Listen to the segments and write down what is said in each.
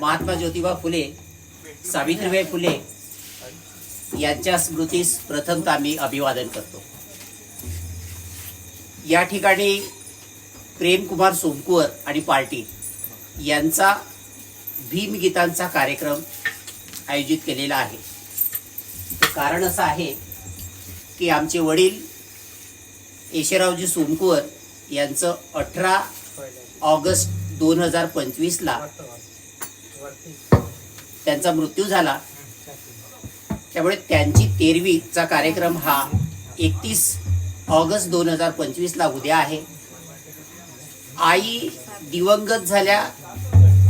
महात्मा ज्योतिबा फुले सावित्रीबाई फुले यांच्या स्मृतीस प्रथमतः आम्ही अभिवादन करतो. या ठिकाणी प्रेमकुमार सोमकुवर आणि पार्टी यांचा भीमगीतांचा कार्यक्रम आयोजित केलेला आहे. कारण असं आहे की आमचे वडील येशरावजी सोमकुवर यांचं अठरा ऑगस्ट दोन हजार पंचवीसला त्यांचा मृत्यू झाला. त्यामुळे त्यांची तेरवीचा कार्यक्रम हा एकतीस ऑगस्ट दोन हजार पंचवीसला उद्या आहे. आई दिवंगत झाल्या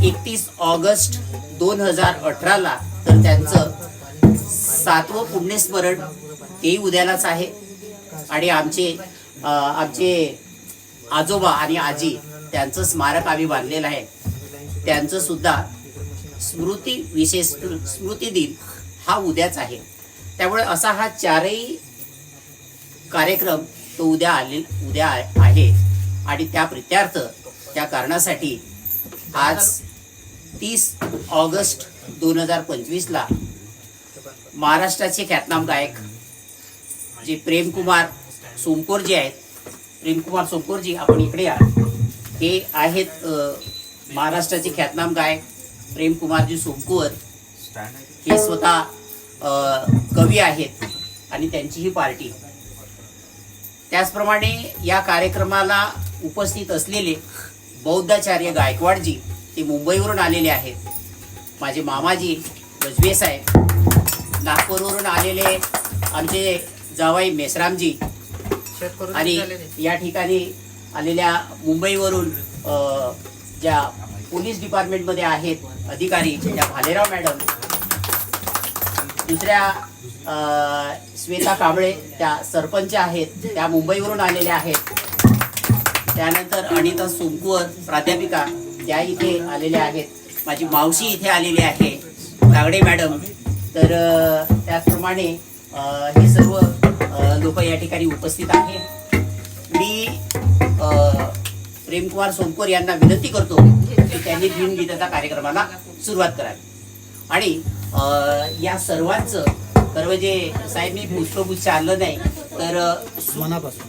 एकतीस ऑगस्ट दोन हजार अठराला. तर त्यांचं सातवं पुण्यस्मरण तेही उद्यालाच आहे. आणि आमचे आमचे आजोबा आणि आजी त्यांचं स्मारक आम्ही बांधलेलं आहे. त्यांचं सुद्धा स्मृती विशेष स्मृती दिन हा उद्याच आहे. त्यामुळे असा हा चारही कार्यक्रम तो उद्या आले उद्या आहे. आणि त्या प्रित्यार्थ त्या कारणासाठी आज तीस ऑगस्ट दोन हजार पंचवीसला महाराष्ट्राचे ख्यातनाम गायक जे प्रेमकुमार सोमकोरजी आहेत प्रेमकुमार सोमकोरजी आपण इकडे या. हे आहेत महाराष्ट्राचे ख्यातनाम गायक प्रेमकुमारजी सोमकुवर हे स्वतः अ, कवी आहेत आणि त्यांची ही पार्टी. त्याचप्रमाणे या कार्यक्रमाला उपस्थित असलेले बौद्धाचार्य गायकवाडजी ते मुंबईवरून आलेले आहेत. माझे मामाजी गजबे साहेब नागपूरवरून आलेले आमचे जावाई मेसरामजी आणि या ठिकाणी आलेल्या मुंबईवरून अ, ज्या पोलीस डिपार्टमेंटमध्ये आहेत अधिकारी त्या भालेराव मॅडम. दुसऱ्या श्वेता कांबळे त्या सरपंच आहेत त्या मुंबईवरून आलेल्या आहेत. त्यानंतर अनिता सोमकुवर प्राध्यापिका त्या इथे आलेल्या आहेत. माझी मावशी इथे आलेली आहे. तागडे मॅडम. तर त्याचप्रमाणे हे सर्व लोक या ठिकाणी उपस्थित आहेत. मी प्रेमकुमार सोमकोर यांना विनंती करतो की त्यांनी भीमगीताचा कार्यक्रमाला सुरुवात करावी. आणि अ, या सर्वांचं सर्व जे साहेब मी पुष्पगुच्छ आणलं नाही तर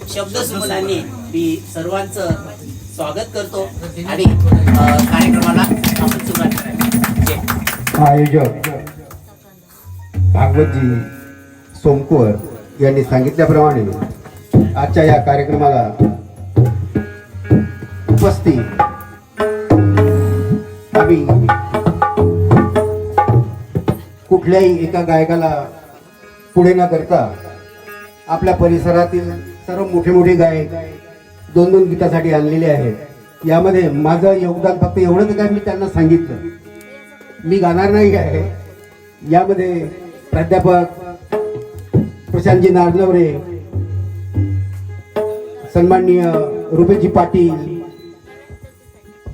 शब्द सुमनांनी मी सर्वांचं स्वागत करतो आणि कार्यक्रमाला आपण सुरुवात करावी. आयोजक भागवतजी सोमकुवर यांनी सांगितल्याप्रमाणे आजच्या या कार्यक्रमाला स्वस्ती आम्ही कुठल्याही एका गायकाला पुढे न करता आपल्या परिसरातील सर्व मोठे मोठे गायक दोन दोन गीतासाठी आणलेले आहेत. यामध्ये माझं योगदान फक्त एवढंच काय मी त्यांना सांगितलं? मी गाणार नाही आहे. यामध्ये प्राध्यापक प्रशांतजी नारनवरे सन्माननीय रुपेजी पाटील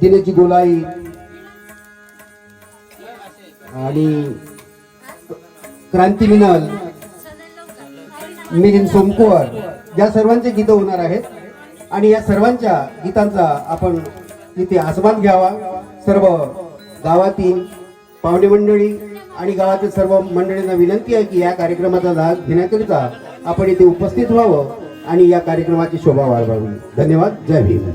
दिल्याची गोलाई. आणि क्रांती मिनल मिलिंद सोमकुवर या सर्वांचे गीतं होणार आहेत. आणि या सर्वांच्या गीतांचा आपण तिथे आस्वाद घ्यावा. सर्व गावातील पाहुणे मंडळी आणि गावातील सर्व मंडळींना विनंती आहे की या कार्यक्रमाचा लाभ घेण्याकरिता आपण इथे उपस्थित व्हावं आणि या कार्यक्रमाची शोभा वाढवावी. धन्यवाद. जय भीम.